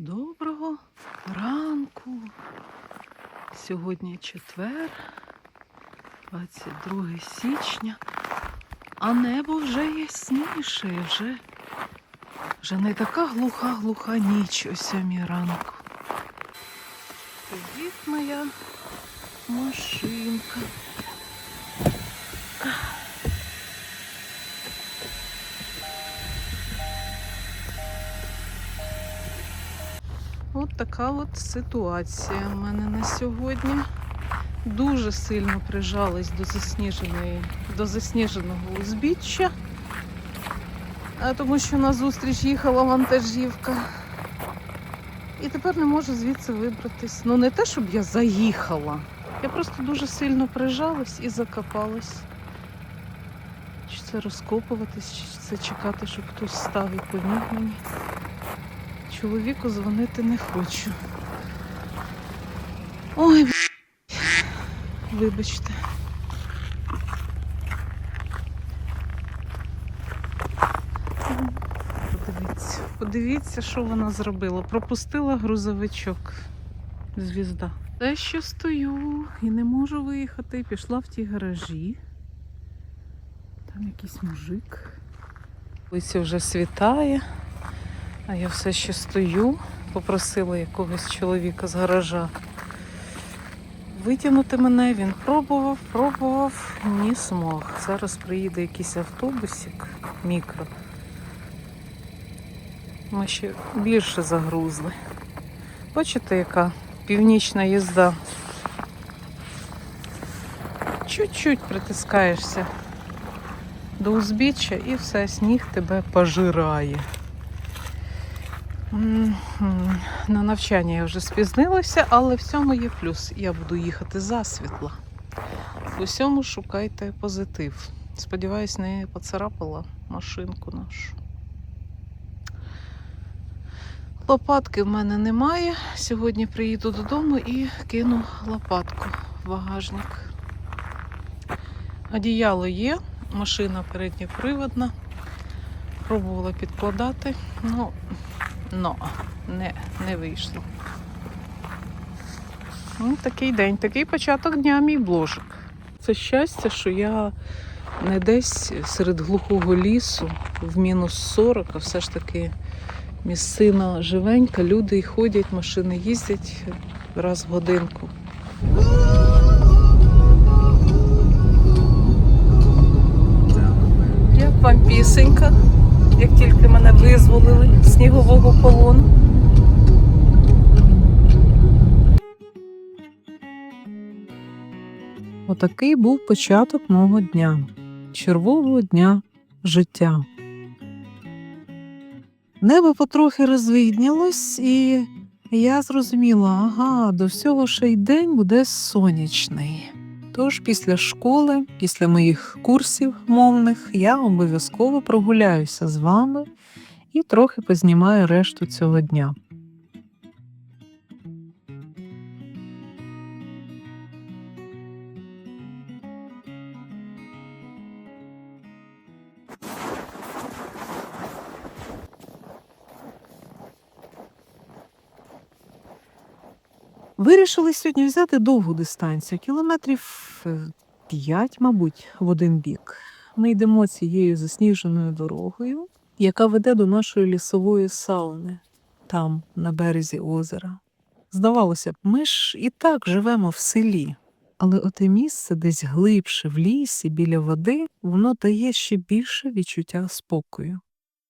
Доброго ранку. Сьогодні четвер, 22 січня, а небо вже ясніше, вже, вже не така глуха-глуха ніч о сьомій ранку. Привіт, моя машинка. От така от ситуація в мене на сьогодні. Дуже сильно прижались до засніженої, до засніженого узбіччя, тому що на зустріч їхала вантажівка. І тепер не можу звідси вибратись. Ну не те, щоб я заїхала. Я просто дуже сильно прижалась і закопалась. Чи це розкопуватись, чи це чекати, щоб хтось став і поміг мені. Чоловіку дзвонити не хочу. Ой, вибачте. Подивіться, подивіться, що вона зробила. Пропустила грузовичок. Звізда. Те, що стою і не можу виїхати, пішла в ті гаражі. Там якийсь мужик. Ось вже світає. А я все ще стою, попросила якогось чоловіка з гаража витягнути мене. Він пробував, пробував, ні смог. Зараз приїде якийсь автобусик, мікро. Ми ще більше загрузли. Бачите, яка північна їзда. Чуть-чуть притискаєшся до узбіччя і все, сніг тебе пожирає. На навчання я вже спізнилася, але в цьому є плюс. Я буду їхати засвітла. В усьому шукайте позитив. Сподіваюсь, не поцарапала машинку нашу. Лопатки в мене немає. Сьогодні приїду додому і кину лопатку в багажник. Одіяло є, машина передньоприводна. Пробувала підкладати, ну, но не, не вийшло. Ну, такий день, такий початок дня мій бложик. Це щастя, що я не десь серед глухого лісу в мінус 40, а все ж таки місцина живенька, люди й ходять, машини їздять раз в годинку. Як вам пісенька, як тільки мене визволили з снігового полону. Отакий був початок мого дня, червового дня життя. Небо потрохи розвиднілось, і я зрозуміла, ага, до всього ще й день буде сонячний. Тож після школи, після моїх курсів мовних, я обов'язково прогуляюся з вами і трохи познімаю решту цього дня. Вирішили сьогодні взяти довгу дистанцію, кілометрів 5, мабуть, в один бік. Ми йдемо цією засніженою дорогою, яка веде до нашої лісової сауни, там, на березі озера. Здавалося б, ми ж і так живемо в селі, але оте місце десь глибше в лісі, біля води, воно дає ще більше відчуття спокою.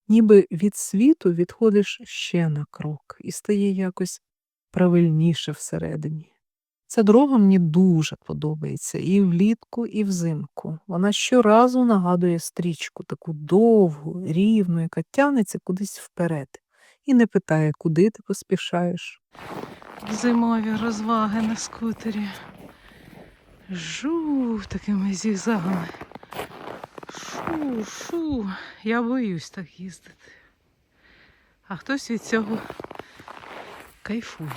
Ніби від світу відходиш ще на крок і стає якось правильніше всередині. Ця дорога мені дуже подобається і влітку, і взимку. Вона щоразу нагадує стрічку, таку довгу, рівну, яка тягнеться кудись вперед, і не питає, куди ти поспішаєш. Зимові розваги на скутері. Жу такими зігзагами. Шу, шу. Я боюсь так їздити. А хтось від цього кайфує.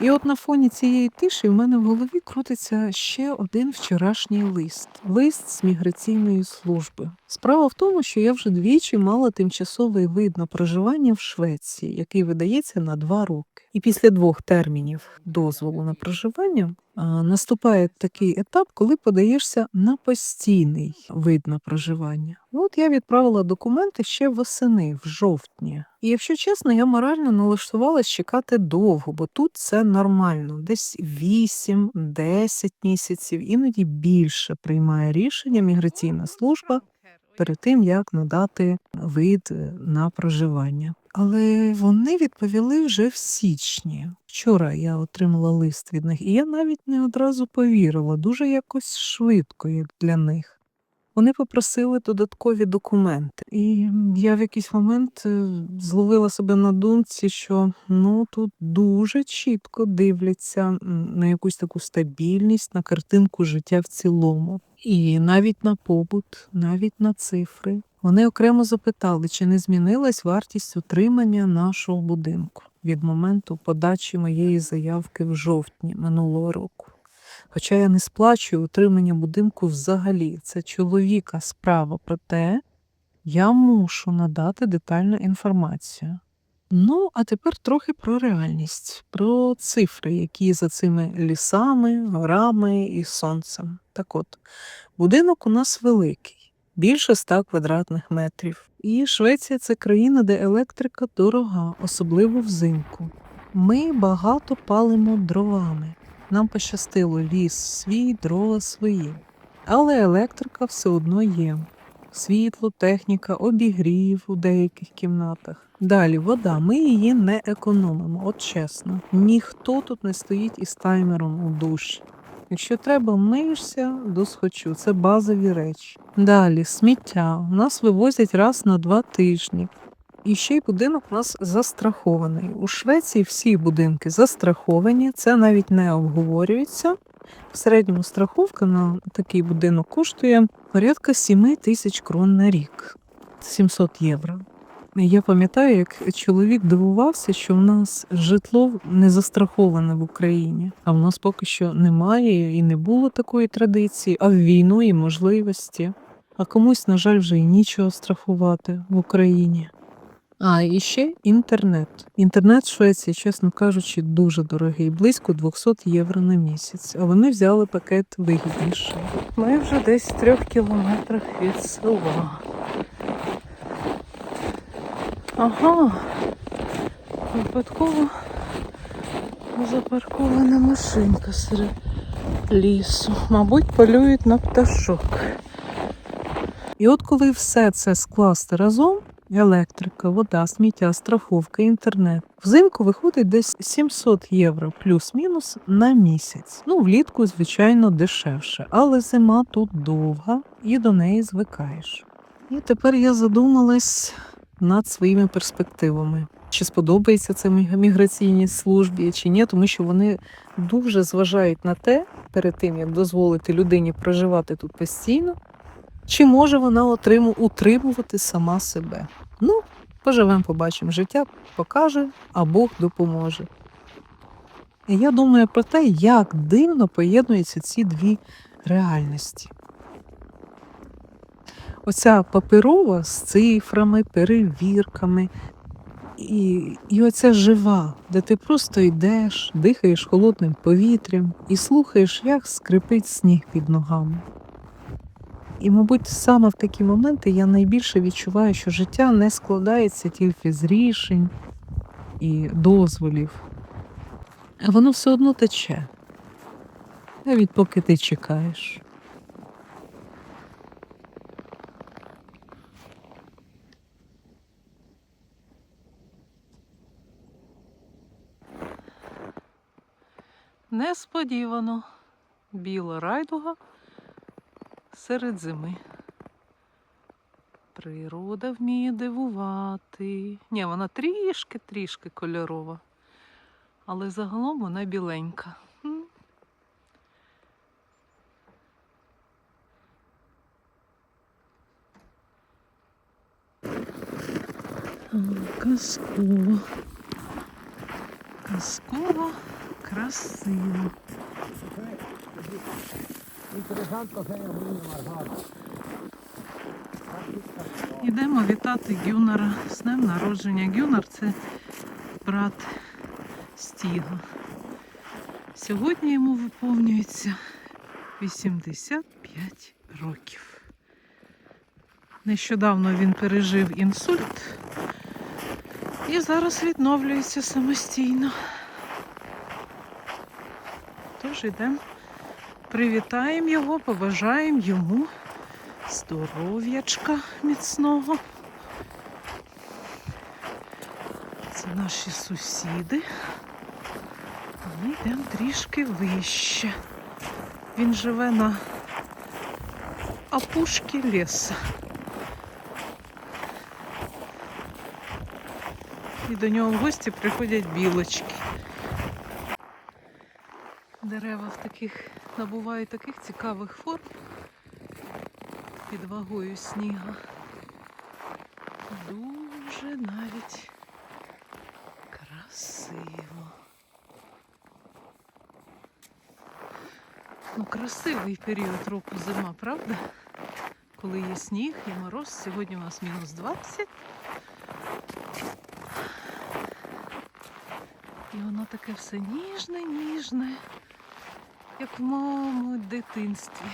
І от на фоні цієї тиші в мене в голові крутиться ще один вчорашній лист лист з міграційної служби. Справа в тому, що я вже двічі мала тимчасовий вид на проживання в Швеції, який видається на два роки. І після двох термінів дозволу на проживання наступає такий етап, коли подаєшся на постійний вид на проживання. От я відправила документи ще восени, в жовтні. І якщо чесно, я морально налаштувалась чекати довго, бо тут це нормально. Десь 8-10 місяців, іноді більше приймає рішення міграційна служба перед тим, як надати вид е, на проживання. Але вони відповіли вже в січні. Вчора я отримала лист від них, і я навіть не одразу повірила, дуже якось швидко, як для них. Вони попросили додаткові документи, і я в якийсь момент е, зловила себе на думці, що ну тут дуже чітко дивляться на якусь таку стабільність, на картинку життя в цілому. І навіть на побут, навіть на цифри. Вони окремо запитали, чи не змінилась вартість утримання нашого будинку від моменту подачі моєї заявки в жовтні минулого року. Хоча я не сплачую утримання будинку взагалі, це чоловіка справа, проте я мушу надати детальну інформацію. Ну, а тепер трохи про реальність, про цифри, які за цими лісами, горами і сонцем. Так от, будинок у нас великий, більше 100 квадратних метрів. І Швеція це країна, де електрика дорога, особливо взимку. Ми багато палимо дровами. Нам пощастило ліс свій, дрова свої. Але електрика все одно є. Світло, техніка, обігрів у деяких кімнатах. Далі вода. Ми її не економимо, от чесно. Ніхто тут не стоїть із таймером у душі. Якщо треба, миєшся до схочу. Це базові речі. Далі сміття. Нас вивозять раз на два тижні. І ще й будинок у нас застрахований. У Швеції всі будинки застраховані, це навіть не обговорюється. В середньому страховка на такий будинок коштує порядка 7 тисяч крон на рік 700 євро. Я пам'ятаю, як чоловік дивувався, що в нас житло не застраховане в Україні, а в нас поки що немає і не було такої традиції, а в війну і можливості. А комусь, на жаль, вже і нічого страхувати в Україні. А і ще інтернет. Інтернет в Швеції, чесно кажучи, дуже дорогий, близько 200 євро на місяць. А вони взяли пакет вигідніший. Ми вже десь в трьох кілометрах від села. Ага. Випадково запаркована машинка серед лісу. Мабуть, полюють на пташок. І от коли все це скласти разом, електрика, вода, сміття, страховка, інтернет, взимку виходить десь 700 євро плюс-мінус на місяць. Ну, влітку, звичайно, дешевше, але зима тут довга і до неї звикаєш. І тепер я задумалась над своїми перспективами. Чи сподобається це міграційній службі, чи ні, тому що вони дуже зважають на те, перед тим як дозволити людині проживати тут постійно, чи може вона утримувати сама себе. Ну, поживемо, побачимо. Життя покаже, а Бог допоможе. І я думаю про те, як дивно поєднуються ці дві реальності. Оця паперова з цифрами, перевірками. І, і оця жива, де ти просто йдеш, дихаєш холодним повітрям і слухаєш, як скрипить сніг під ногами. І, мабуть, саме в такі моменти я найбільше відчуваю, що життя не складається тільки з рішень і дозволів, а воно все одно тече, навіть поки ти чекаєш. Несподівано. Біла райдуга серед зими. Природа вміє дивувати. Ні, вона трішки-трішки кольорова, але загалом вона біленька. Казково. Казково, красиво. Йдемо вітати Гюнера з днем народження. Гюнер це брат Стіга. Сьогодні йому виповнюється 85 років. Нещодавно він пережив інсульт і зараз відновлюється самостійно. Тож йдемо, привітаємо його, побажаємо йому здоров'ячка міцного. Це наші сусіди. Ми йдемо трішки вище. Він живе на опушці лісу. І до нього в гості приходять білочки. Дерева в таких набувають таких цікавих форм під вагою сніга. Дуже навіть красиво. Ну, красивий період року зима, правда? Коли є сніг і мороз. Сьогодні у нас мінус 20. І воно таке все ніжне, ніжне, як в моєму дитинстві.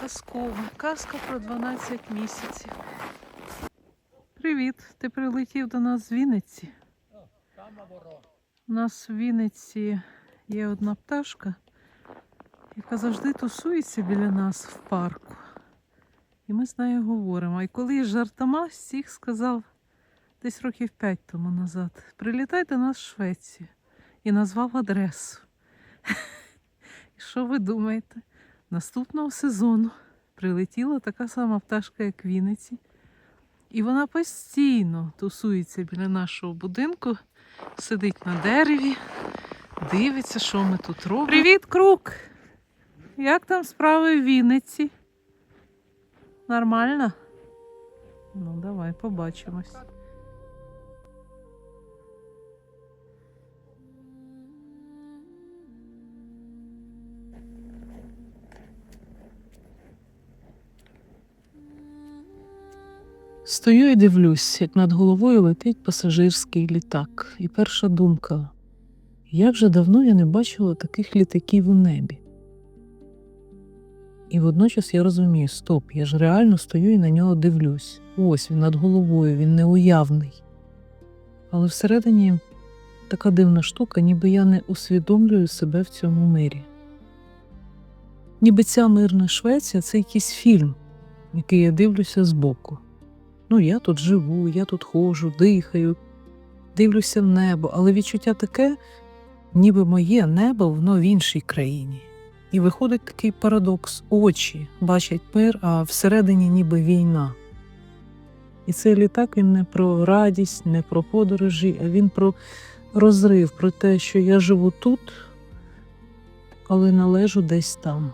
Казкове. Казка про 12 місяців. Привіт! Ти прилетів до нас з Вінниці. У нас в Вінниці є одна пташка, яка завжди тусується біля нас в парку. І ми з нею говоримо. І коли жартома всіх сказав десь років п'ять тому назад, прилітай до нас в Швецію і назвав адресу. Що ви думаєте? Наступного сезону прилетіла така сама пташка, як Вінниці. І вона постійно тусується біля нашого будинку, сидить на дереві, дивиться, що ми тут робимо. Привіт, Крук! Як там справи в Вінниці? Нормально? Ну, давай побачимось. Стою і дивлюсь, як над головою летить пасажирський літак. І перша думка: як же давно я не бачила таких літаків у небі. І водночас я розумію, стоп, я ж реально стою і на нього дивлюсь. Ось він над головою, він неуявний. Але всередині така дивна штука, ніби я не усвідомлюю себе в цьому мирі. Ніби ця мирна Швеція це якийсь фільм, який я дивлюся збоку. Ну, я тут живу, я тут ходжу, дихаю, дивлюся в небо, але відчуття таке, ніби моє небо воно в іншій країні. І виходить такий парадокс: очі бачать мир, а всередині ніби війна. І цей літак він не про радість, не про подорожі, а він про розрив, про те, що я живу тут, але належу десь там.